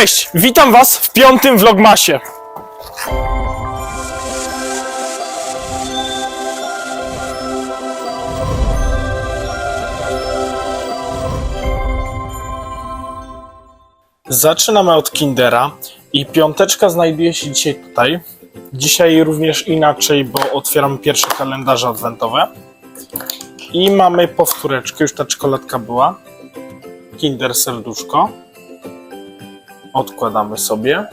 Cześć, witam Was w piątym vlogmasie. Zaczynamy od Kindera i piąteczka znajduje się dzisiaj tutaj. Dzisiaj również inaczej, bo otwieram pierwsze kalendarze adwentowe. I mamy powtóreczkę, już ta czekoladka była. Kinder serduszko. Odkładamy sobie.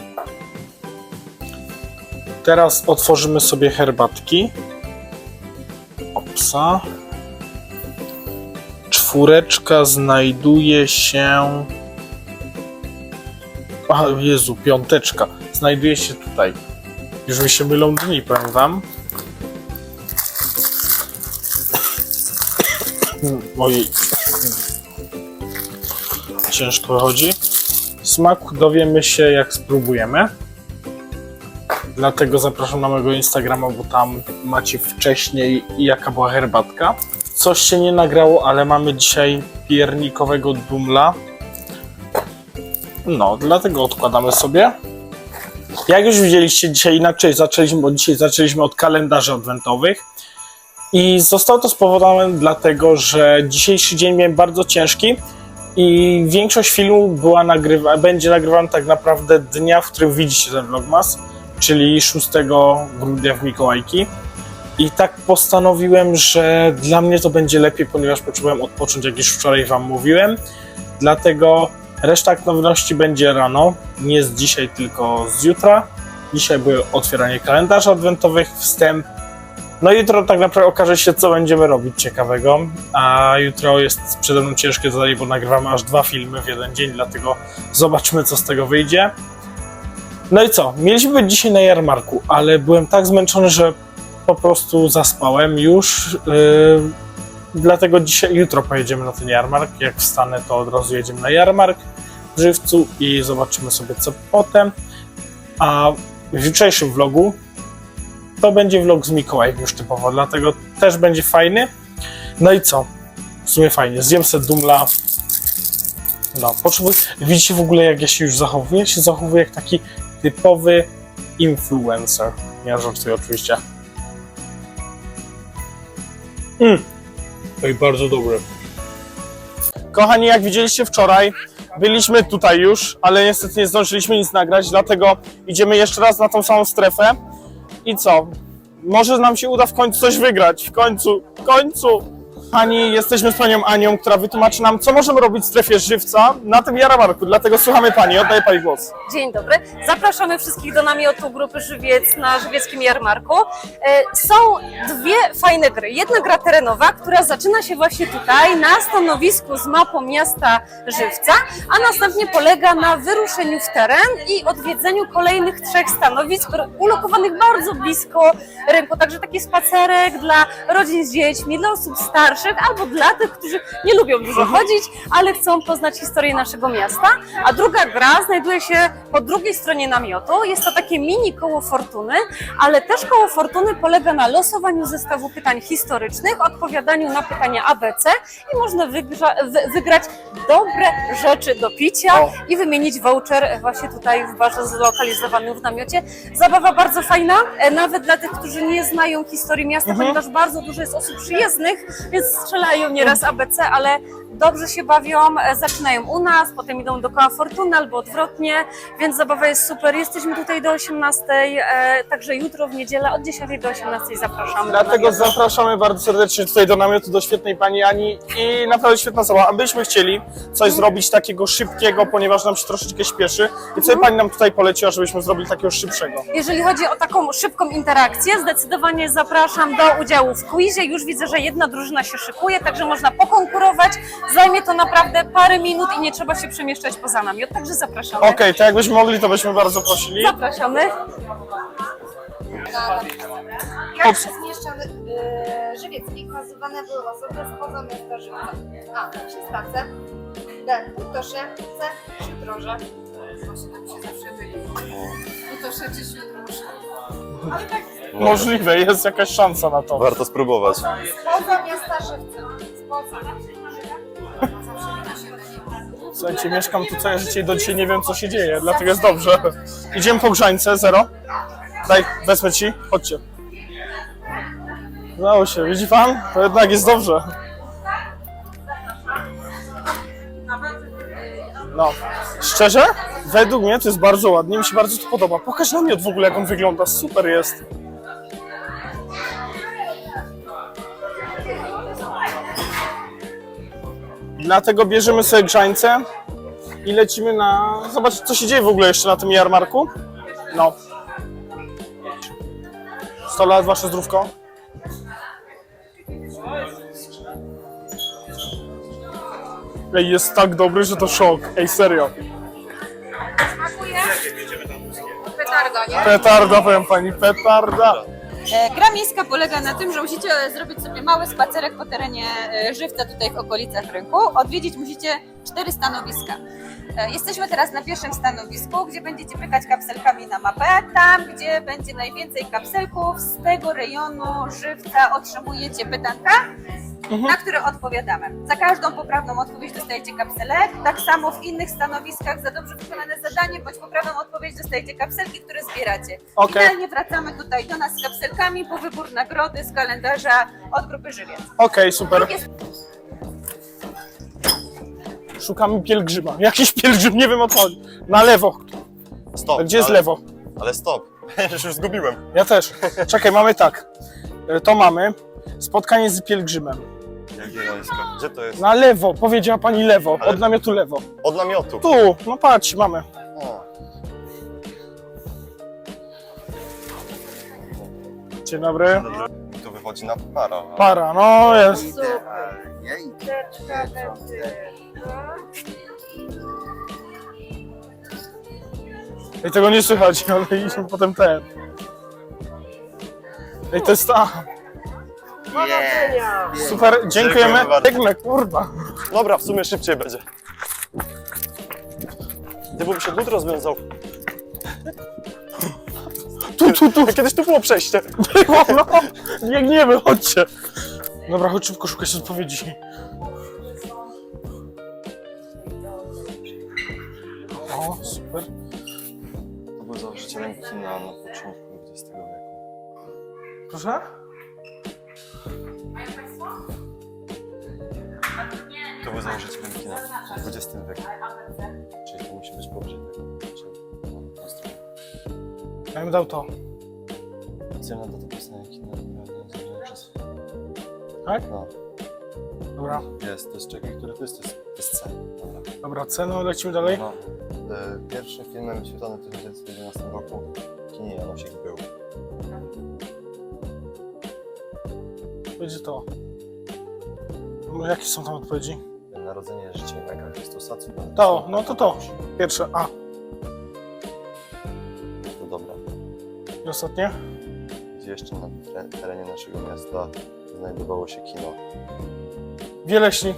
Teraz otworzymy sobie herbatki. Opsa. Czwóreczka znajduje się. A, Jezu, piąteczka. Znajduje się tutaj. Już mi się mylą dni, powiem wam. Ojej. Ciężko wychodzi. Smak dowiemy się jak spróbujemy. Dlatego zapraszam na mojego Instagrama, bo tam macie wcześniej jaka była herbatka. Coś się nie nagrało, ale mamy dzisiaj piernikowego dumla. No, dlatego odkładamy sobie. Jak już widzieliście, dzisiaj inaczej zaczęliśmy, bo dzisiaj zaczęliśmy od kalendarzy adwentowych. I zostało to spowodowane dlatego, że dzisiejszy dzień miałem bardzo ciężki i większość filmu była nagrywa, będzie nagrywana tak naprawdę dnia, w którym widzicie ten vlogmas, czyli 6 grudnia w Mikołajki. I tak postanowiłem, że dla mnie to będzie lepiej, ponieważ potrzebowałem odpocząć, jak już wczoraj Wam mówiłem. Dlatego reszta aktywności będzie rano, nie z dzisiaj, tylko z jutra. Dzisiaj były otwieranie kalendarzy adwentowych, wstęp. No jutro tak naprawdę okaże się, co będziemy robić ciekawego. A jutro jest przede mną ciężkie zadanie, bo nagrywamy aż dwa filmy w jeden dzień, dlatego zobaczymy, co z tego wyjdzie. No i co? Mieliśmy być dzisiaj na jarmarku, ale byłem tak zmęczony, że po prostu zaspałem już. Yy, dlatego dzisiaj, jutro pojedziemy na ten jarmark. Jak wstanę, to od razu jedziemy na jarmark w Żywcu i zobaczymy sobie, co potem. A w jutrzejszym vlogu to będzie vlog z Mikołajem już typowo, dlatego też będzie fajny. No i co? W sumie fajnie. Zjem sobie dumla. No, potrzebuję... Widzicie w ogóle, jak ja się już zachowuję? Ja się zachowuję jak taki typowy influencer. Ja żartuję oczywiście. Mm. I bardzo dobre. Kochani, jak widzieliście wczoraj, byliśmy tutaj już, ale niestety nie zdążyliśmy nic nagrać, dlatego idziemy jeszcze raz na tą samą strefę. I co? Może nam się uda w końcu coś wygrać. W końcu, w końcu. Pani, jesteśmy z panią Anią, która wytłumaczy nam, co możemy robić w strefie żywca na tym jarmarku. Dlatego słuchamy pani, oddaję pani głos. Dzień dobry. Zapraszamy wszystkich do namiotu grupy Żywiec na żywieckim jarmarku. E, Są dwie fajne gry. Jedna gra terenowa, która zaczyna się właśnie tutaj na stanowisku z mapą miasta Żywca, a następnie polega na wyruszeniu w teren i odwiedzeniu kolejnych trzech stanowisk ulokowanych bardzo blisko rynku. Także taki spacerek dla rodzin z dziećmi, dla osób starszych albo dla tych, którzy nie lubią dużo chodzić, ale chcą poznać historię naszego miasta. A druga gra znajduje się po drugiej stronie namiotu. Jest to takie mini koło fortuny, ale też koło fortuny polega na losowaniu zestawu pytań historycznych, odpowiadaniu na pytania ABC i można wygrza, wy, wygrać dobre rzeczy do picia O. i wymienić voucher właśnie tutaj w barze zlokalizowanym w namiocie. Zabawa bardzo fajna, e, nawet dla tych, którzy nie znają historii miasta, ponieważ bardzo dużo jest osób przyjezdnych, więc strzelają nieraz ABC, ale dobrze się bawią, e, zaczynają u nas, potem idą do koła Fortuny albo odwrotnie, więc zabawa jest super. Jesteśmy tutaj do 18, e, także jutro w niedzielę od 10 do 18 zapraszamy. Dlatego zapraszamy bardzo serdecznie tutaj do namiotu, do świetnej pani Ani i naprawdę świetna zabawa. Abyśmy chcieli coś zrobić takiego szybkiego, ponieważ nam się troszeczkę śpieszy. I co pani nam tutaj poleciła, żebyśmy zrobili takiego szybszego? Jeżeli chodzi o taką szybką interakcję, zdecydowanie zapraszam do udziału w quizie. Już widzę, że jedna drużyna się szykuje, także można pokonkurować. Zajmie to naprawdę parę minut i nie trzeba się przemieszczać poza namiot, także zapraszamy. Okej, to jakbyśmy mogli, to byśmy bardzo prosili. Zapraszamy. Jak zmieszczał y, żywiecki ukazywane były osoby spoza miasta Żywca? A. Przystace B. Putosze C. Szydroże Właśnie tam się zawsze byli Putosze czy Szydroże? Ale tak Możliwe, jest jakaś szansa na to. Warto spróbować. spoza miasta Żywca Spoza Słuchajcie, mieszkam tu całe życie i do dzisiaj nie wiem, co się dzieje, dlatego jest dobrze. Idziemy po grzańce, zero. Daj, wezmę ci, chodźcie. Udało się, widzi pan? To jednak jest dobrze. No, szczerze, według mnie to jest bardzo ładnie, mi się bardzo to podoba. Pokaż namiot w ogóle, jak on wygląda, super jest. Dlatego bierzemy sobie grzańce i lecimy na... Zobaczyć, co się dzieje w ogóle jeszcze na tym jarmarku. No. 100 lat, wasze zdrówko. Ej, jest tak dobry, że to szok. Ej, serio. Petarda, nie? Petarda, powiem pani, petarda. E, Gra miejska polega na tym, że musicie zrobić sobie mały spacerek po terenie e, żywca tutaj w okolicach rynku. Odwiedzić musicie cztery stanowiska. E, Jesteśmy teraz na pierwszym stanowisku, gdzie będziecie pykać kapselkami na mapę. Tam, gdzie będzie najwięcej kapselków z tego rejonu żywca otrzymujecie pytanka, na które odpowiadamy. Za każdą poprawną odpowiedź dostajecie kapselek. Tak samo w innych stanowiskach za dobrze wykonane zadanie bądź poprawną odpowiedź dostajecie kapselki, które zbieracie. Okej. Finalnie wracamy tutaj do nas z kapselkami po wybór nagrody z kalendarza od grupy Żywiec. Okej, super. Drugie Szukamy pielgrzyma. Jakiś pielgrzym, nie wiem o co chodzi. Na lewo. Stop. Gdzie jest ale, lewo? Ale stop. Już zgubiłem. Ja też. Czekaj, mamy tak. E, To mamy. Spotkanie z pielgrzymem. Jakie wojsko? Gdzie to jest? Na lewo, powiedziała pani lewo. Ale- Od namiotu lewo. Od namiotu. Tu, no patrz, mamy. O, Dzień dobry. dobrze. Tu wychodzi na para. Para, no jest. I tego nie słychać, ale idziemy potem ten. Ej, to jest ta. Super, dziękujemy. Dziękujemy bardzo. Biegnę, kurwa. Dobra, w sumie szybciej będzie. Mi się but rozwiązał. Tu, tu, tu. Kiedyś tu było przejście. Było, no. Biegniemy, chodźcie. Dobra, chodź szybko szukać odpowiedzi. O, super. To był założycielem kina na początku XX wieku. Proszę? To był założycielem kina w XX wieku. Czyli to musi być powyżej tego. No. Ja bym dał to. Oficjalna data powstania kina przez... Tak? No, Dobra, jest. To jest czekaj, który to jest? To jest, to jest C. Dobra. dobra, cenę, lecimy dalej. No, e, pierwszym filmem wyświetlonym w 1911 roku w kinie Janosik był. Będzie to. No, jakie są tam odpowiedzi? Narodzenie życia Jana Chrystusa. cudowne To, no to to. Pierwsze A. To dobra. I ostatnie? Gdzie jeszcze na terenie naszego miasta znajdowało się kino? Wieleśni.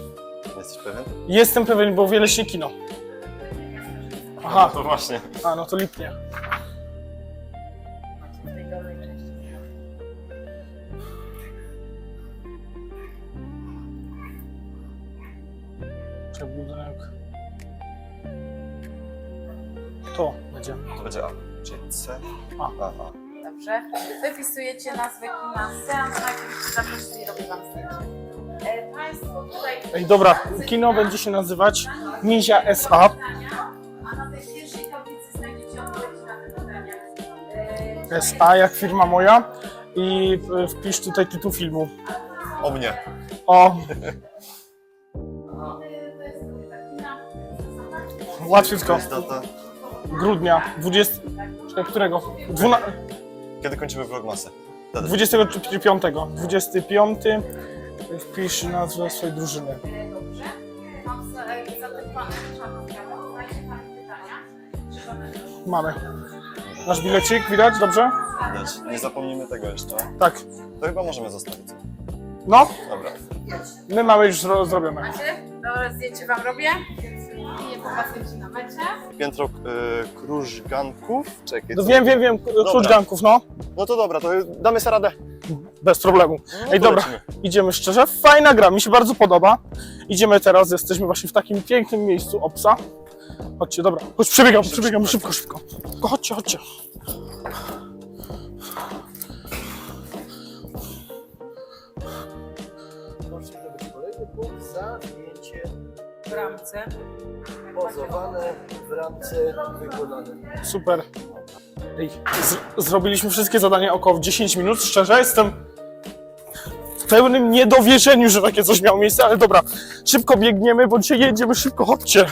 Jesteś pewien? Jestem pewien, bo Wieleśnie kino. Aha, To właśnie. a no to Lipnie. Czy budynek? To będzie. To będzie A. Czyli C. A. A, A. Dobrze. Wypisujecie nazwę kina seans, na jakim zaprosili i robię wam zdjęcie. E, Państwo tutaj... Ej, dobra, kino będzie się nazywać Nizia S.A. A na tej pierwszej tablicy znajdziecie odpowiedzi na te pytania. E, S.A. jak firma moja i y, wpisz tutaj tytuł filmu. O mnie. O, łatwiutko. To jest data. Grudnia, 20. Czekaj, którego? Dwuna... Kiedy kończymy vlogmasę? Data. 25. 25. Wpisz nazwę swojej drużyny. Mamy. Nasz bilecik, widać? Dobrze? Widać. Nie zapomnimy tego jeszcze. Tak. To chyba możemy zostawić. No, Dobra. my mamy już zro zrobione. macie? Dobra, zdjęcie Wam robię. Na mecie. Piętro y, krużganków. Czekaj. No co? wiem, wiem, wiem, klucz ganków, no. No to dobra, to damy sobie radę. bez problemu. No Ej, to dobra, lecimy. idziemy szczerze. Fajna gra, mi się bardzo podoba. Idziemy teraz, jesteśmy właśnie w takim pięknym miejscu Opsa. Chodźcie, dobra, chodź, przebiegam, przebiegam, szybko, szybko. Tylko chodźcie, chodźcie. Możecie zdobyć kolejny punkt za W ramce. Pozowane w ramce wykonane. Super. Ej, z- zrobiliśmy wszystkie zadania około w 10 minut. Szczerze, jestem w pełnym niedowierzeniu, że takie coś miało miejsce, ale dobra, szybko biegniemy, bo dzisiaj jedziemy szybko, chodźcie.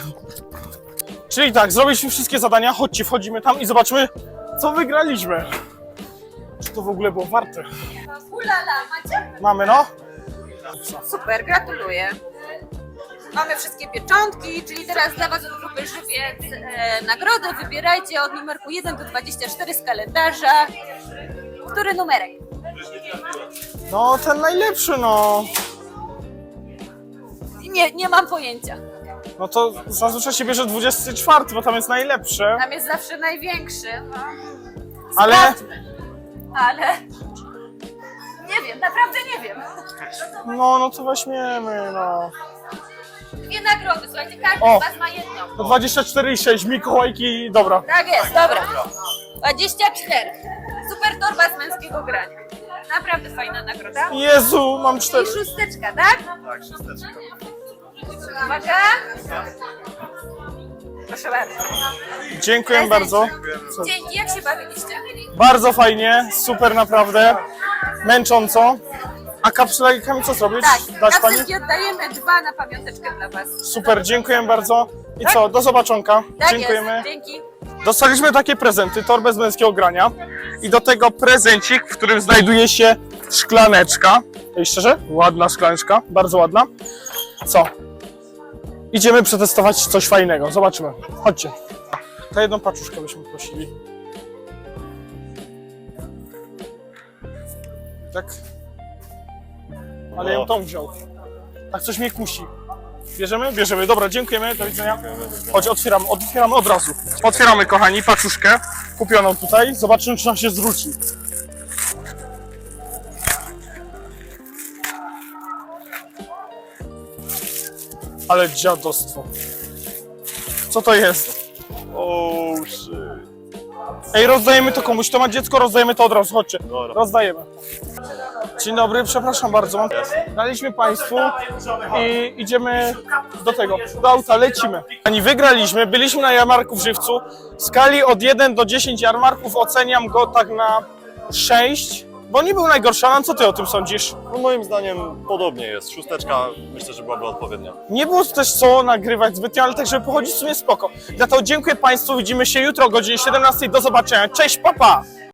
Czyli tak, zrobiliśmy wszystkie zadania, chodźcie, wchodzimy tam i zobaczmy, co wygraliśmy. Czy to w ogóle było warte? Ulala, macie? Mamy, no? Super, gratuluję. Mamy wszystkie pieczątki, czyli teraz dla Was od grupy Żywiec e, nagrody. Wybierajcie od numerku 1 do 24 z kalendarza. Który numerek? No, ten najlepszy, no. Nie, nie mam pojęcia. No to zazwyczaj się bierze 24, bo tam jest najlepszy. Tam jest zawsze największy. No. Ale Sprawdźmy. Ale nie wiem, naprawdę nie wiem. no, no to weźmiemy, no. Dwie nagrody, słuchajcie, każdy O. z Was ma jedną. No 24,6 Mikołajki, dobra. Tak jest, dobra. 24. Super torba z męskiego grania. Naprawdę fajna nagroda. Jezu, mam I cztery. szósteczka, tak? Tak, szósteczka. Uwaga. Proszę bardzo. Dziękuję bardzo. Dzięki, jak się bawiliście? Bardzo fajnie, super naprawdę. Męcząco. A kapsułkami co zrobić? Tak, Dać na pani? wszystkie oddajemy dwa na pamiąteczkę dla Was. Super, dziękuję bardzo. I co, do zobaczonka. Tak Dziękujemy. jest, dzięki. Dostaliśmy takie prezenty, torbę z męskiego grania i do tego prezencik, w którym znajduje się szklaneczka. Ej, szczerze? Ładna szklaneczka, bardzo ładna. Co? Idziemy przetestować coś fajnego, zobaczymy. Chodźcie. Ta jedną paczuszkę byśmy prosili. Tak? Ale ja ją tą wziął. Tak coś mnie kusi. Bierzemy? Bierzemy. Dobra, dziękujemy, do widzenia. Chodź, otwieramy, otwieramy od razu. Otwieramy, kochani, paczuszkę kupioną tutaj. Zobaczymy, czy nam się zwróci. Ale dziadostwo. Co to jest? Oh shit. Ej, rozdajemy to komuś, to ma dziecko, rozdajemy to od razu, chodźcie. Dobra. Rozdajemy. Dzień dobry, przepraszam bardzo. Daliśmy Państwu i idziemy do tego, do auta, lecimy. Ani wygraliśmy, byliśmy na jarmarku w Żywcu. W skali od 1 do 10 jarmarków oceniam go tak na 6, bo nie był najgorszy. Alan, co ty o tym sądzisz? No moim zdaniem podobnie jest. Szósteczka myślę, że byłaby odpowiednia. Nie było też co nagrywać zbytnio, ale tak, żeby pochodzić w sumie spoko. Za to dziękuję Państwu, widzimy się jutro o godzinie 17. Do zobaczenia. Cześć, papa!